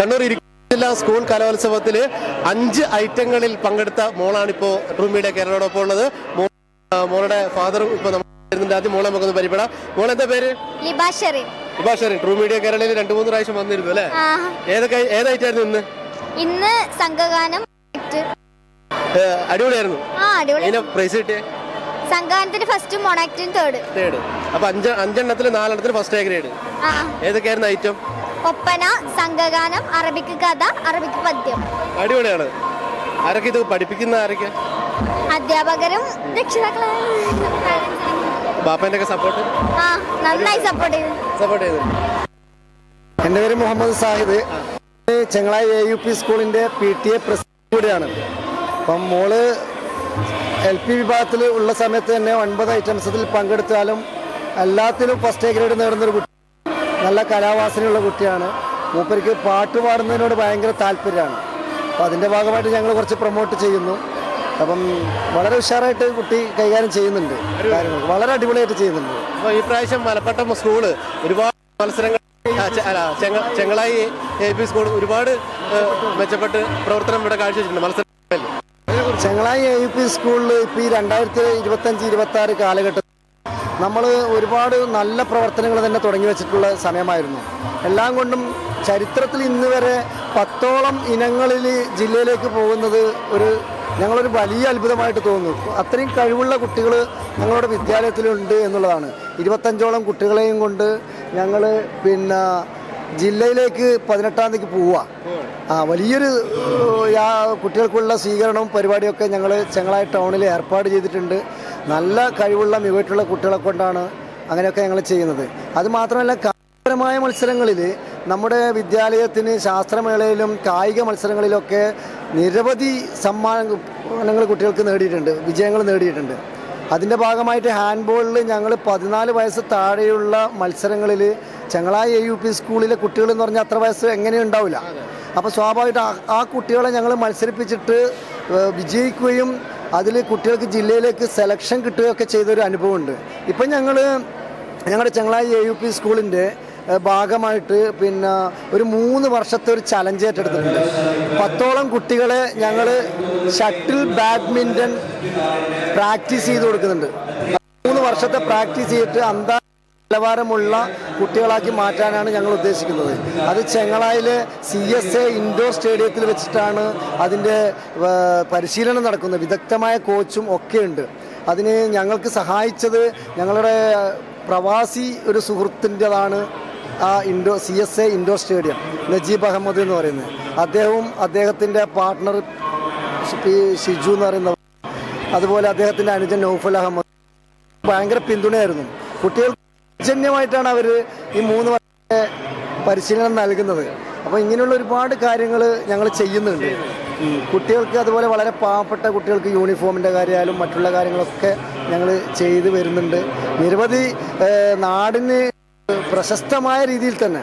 കണ്ണൂർ ഇരിക്കും ജില്ലാ സ്കൂൾ കലോത്സവത്തിൽ അഞ്ച് ഐറ്റങ്ങളിൽ പങ്കെടുത്ത മോളാണ് ഇപ്പോൾ റൂമിയുടെ കേരളോടൊപ്പം ഉള്ളത്. മോളുടെ ഫാദറും ഇപ്പോൾ നമ്മൾ ആദ്യം മോളെ നമുക്കൊന്ന് പരിപ്പെടാം മോൾ എന്താ പേര്? ലിബാഷറിൻ. റൂമിയുടെ ട്രൂ മീഡിയ കേരളയിൽ രണ്ടു മൂന്ന് പ്രാവശ്യം വന്നിരുന്നു അല്ലേ? ഏതൊക്കെ ഏതായിട്ടായിരുന്നു ഇന്ന്? ഇന്ന് സംഘഗാനം അടിപൊളിയായിരുന്നു. പ്രൈസ് കിട്ടിയേ? സംഘാനത്തിന് ഫസ്റ്റ് മൊണാക്ടിന് തേർഡ് തേർഡ് അപ്പൊ അഞ്ച് അഞ്ചെണ്ണത്തിൽ നാലെണ്ണത്തിൽ ഫസ്റ്റ് ഗ്രേഡ് ഏതൊക്കെയായിരുന്നു ഐറ്റം ഒപ്പന സംഘഗാനം അറബിക്ക് കഥ അറബിക്ക് പദ്യം. അടിപൊളിയാണ്. ആരൊക്കെ ഇത് പഠിപ്പിക്കുന്ന ആരൊക്കെ? അധ്യാപകരും രക്ഷിതാക്കളും ബാപ്പന്റെ സപ്പോർട്ട് ആ നന്നായി സപ്പോർട്ട് ചെയ്തു. സപ്പോർട്ട് ചെയ്തു. എന്റെ പേര് Muhammad Sahid. Chengalayi A U P സ്കൂളിന്റെ പി ടി എ പ്രസിഡന്റ് കൂടിയാണ്. അപ്പം മോൾ എൽ പി വിഭാഗത്തിൽ ഉള്ള സമയത്ത് തന്നെ ഒൻപത് ഐറ്റംസിൽ പങ്കെടുത്താലും എല്ലാത്തിലും ഫസ്റ്റ് എ ഗ്രേഡ് നേടുന്നൊരു കുട്ടി നല്ല കലാവാസനയുള്ള കുട്ടിയാണ്. മൂപ്പർക്ക് പാട്ട് പാടുന്നതിനോട് ഭയങ്കര താല്പര്യമാണ്. അപ്പോൾ അതിന്റെ ഭാഗമായിട്ട് ഞങ്ങൾ കുറച്ച് പ്രൊമോട്ട് ചെയ്യുന്നു. അപ്പം വളരെ ഉഷാറായിട്ട് കുട്ടി കൈകാര്യം ചെയ്യുന്നുണ്ട് കാര്യങ്ങൾ വളരെ അടിപൊളിയായിട്ട് ചെയ്യുന്നുണ്ട്. അപ്പോൾ ഈ പ്രാവശ്യം മലപ്പട്ടം സ്കൂൾ ഒരുപാട് മത്സരങ്ങൾ ചെങ്ങളായി എ പി സ്കൂൾ ഒരുപാട് മെച്ചപ്പെട്ട് പ്രവർത്തനം ഇവിടെ കാഴ്ചവെച്ചിട്ടുണ്ട് മത്സരം ചെങ്ങളായി എ യു പി സ്കൂളിൽ ഇപ്പോൾ ഈ രണ്ടായിരത്തി ഇരുപത്തഞ്ച് ഇരുപത്തി ആറ് കാലഘട്ടത്തിൽ നമ്മൾ ഒരുപാട് നല്ല പ്രവർത്തനങ്ങൾ തന്നെ തുടങ്ങി വെച്ചിട്ടുള്ള സമയമായിരുന്നു. എല്ലാം കൊണ്ടും ചരിത്രത്തിൽ ഇന്ന് വരെ പത്തോളം ഇനങ്ങളിൽ ജില്ലയിലേക്ക് പോകുന്നത് ഒരു ഞങ്ങളൊരു വലിയ അത്ഭുതമായിട്ട് തോന്നുന്നു. അത്രയും കഴിവുള്ള കുട്ടികൾ ഞങ്ങളുടെ വിദ്യാലയത്തിലുണ്ട് എന്നുള്ളതാണ്. ഇരുപത്തഞ്ചോളം കുട്ടികളെയും കൊണ്ട് ഞങ്ങൾ പിന്നെ ജില്ലയിലേക്ക് പതിനെട്ടാം തീയതിക്ക് പോവുക. ആ വലിയൊരു കുട്ടികൾക്കുള്ള സ്വീകരണവും പരിപാടിയൊക്കെ ഞങ്ങൾ ചെങ്ങളായി ടൗണിൽ ഏർപ്പാട് ചെയ്തിട്ടുണ്ട്. നല്ല കഴിവുള്ള മികവിട്ടുള്ള കുട്ടികളെ കൊണ്ടാണ് അങ്ങനെയൊക്കെ ഞങ്ങൾ ചെയ്യുന്നത്. അതുമാത്രമല്ല കായികപരമായ മത്സരങ്ങളിൽ നമ്മുടെ വിദ്യാലയത്തിന് ശാസ്ത്രമേളയിലും കായിക മത്സരങ്ങളിലൊക്കെ നിരവധി സമ്മാനങ്ങൾ കുട്ടികൾക്ക് നേടിയിട്ടുണ്ട് വിജയങ്ങൾ നേടിയിട്ടുണ്ട്. അതിന്റെ ഭാഗമായിട്ട് ഹാൻഡ്ബോളിൽ ഞങ്ങൾ പതിനാല് വയസ്സ് താഴെയുള്ള മത്സരങ്ങളിൽ ചെങ്ങളായി എ യു പി സ്കൂളിലെ കുട്ടികൾ എന്ന് പറഞ്ഞാൽ അത്ര വയസ്സ് എങ്ങനെയും ഉണ്ടാവില്ല. അപ്പോൾ സ്വാഭാവികമായിട്ട് ആ- ആ കുട്ടികളെ ഞങ്ങൾ മത്സരിപ്പിച്ചിട്ട് വിജയിക്കുകയും അതിൽ കുട്ടികൾക്ക് ജില്ലയിലേക്ക് സെലക്ഷൻ കിട്ടുകയൊക്കെ ചെയ്തൊരു അനുഭവമുണ്ട്. ഇപ്പം ഞങ്ങൾ ഞങ്ങളുടെ ചെങ്ങളായി എ യു പി സ്കൂളിന്റെ ഭാഗമായിട്ട് പിന്നെ ഒരു മൂന്ന് വർഷത്തെ ഒരു ചലഞ്ച് ഏറ്റെടുത്തിട്ടുണ്ട്. പത്തോളം കുട്ടികളെ ഞങ്ങൾ ഷട്ടിൽ ബാഡ്മിന്റൺ പ്രാക്ടീസ് ചെയ്ത് കൊടുക്കുന്നുണ്ട്. മൂന്ന് വർഷത്തെ പ്രാക്ടീസ് ചെയ്തിട്ട് അന്താ നിലവാരമുള്ള കുട്ടികളാക്കി മാറ്റാനാണ് ഞങ്ങൾ ഉദ്ദേശിക്കുന്നത്. അത് ചെങ്ങളായിലെ സി എസ് എ ഇൻഡോർ സ്റ്റേഡിയത്തിൽ വെച്ചിട്ടാണ് അതിന്റെ പരിശീലനം നടക്കുന്നത്. വിദഗ്ധമായ കോച്ചും ഒക്കെയുണ്ട് അതിന് ഞങ്ങൾക്ക് സഹായിച്ചത് ഞങ്ങളുടെ പ്രവാസി ഒരു സുഹൃത്തിന്റെതാണ് ആ indoor C S A indoor stadium Najeeb Ahmed എന്ന് പറയുന്നത്. അദ്ദേഹവും അദ്ദേഹത്തിന്റെ പാർട്ട്ണർ ഷിജു എന്ന് പറയുന്നവർ അതുപോലെ അദ്ദേഹത്തിന്റെ അനുജൻ നൗഫൽ അഹമ്മദ്. ഭയങ്കര പിന്തുണയായിരുന്നു. കുട്ടികൾ സൗജന്യമായിട്ടാണ് അവർ ഈ മൂന്ന് വർഷത്തെ പരിശീലനം നൽകുന്നത്. അപ്പോൾ ഇങ്ങനെയുള്ള ഒരുപാട് കാര്യങ്ങൾ ഞങ്ങൾ ചെയ്യുന്നുണ്ട്. കുട്ടികൾക്ക് അതുപോലെ വളരെ പാവപ്പെട്ട കുട്ടികൾക്ക് യൂണിഫോമിന്റെ കാര്യമായാലും മറ്റുള്ള കാര്യങ്ങളൊക്കെ ഞങ്ങൾ ചെയ്ത് വരുന്നുണ്ട്. നിരവധി നാടിന് പ്രശസ്തമായ രീതിയിൽ തന്നെ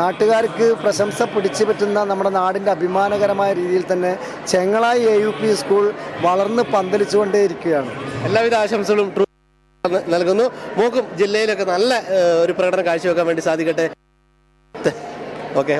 നാട്ടുകാർക്ക് പ്രശംസ പിടിച്ചു പറ്റുന്ന നമ്മുടെ നാടിന്റെ അഭിമാനകരമായ രീതിയിൽ തന്നെ Chengalayi A U P school വളർന്ന് പന്തലിച്ചുകൊണ്ടേയിരിക്കുകയാണ്. എല്ലാവിധ ആശംസകളും നൽകുന്നു. മോക്കും ജില്ലയിലൊക്കെ നല്ല ഒരു പ്രകടനം കാഴ്ചവെക്കാൻ വേണ്ടി സാധിക്കട്ടെ. ഓക്കെ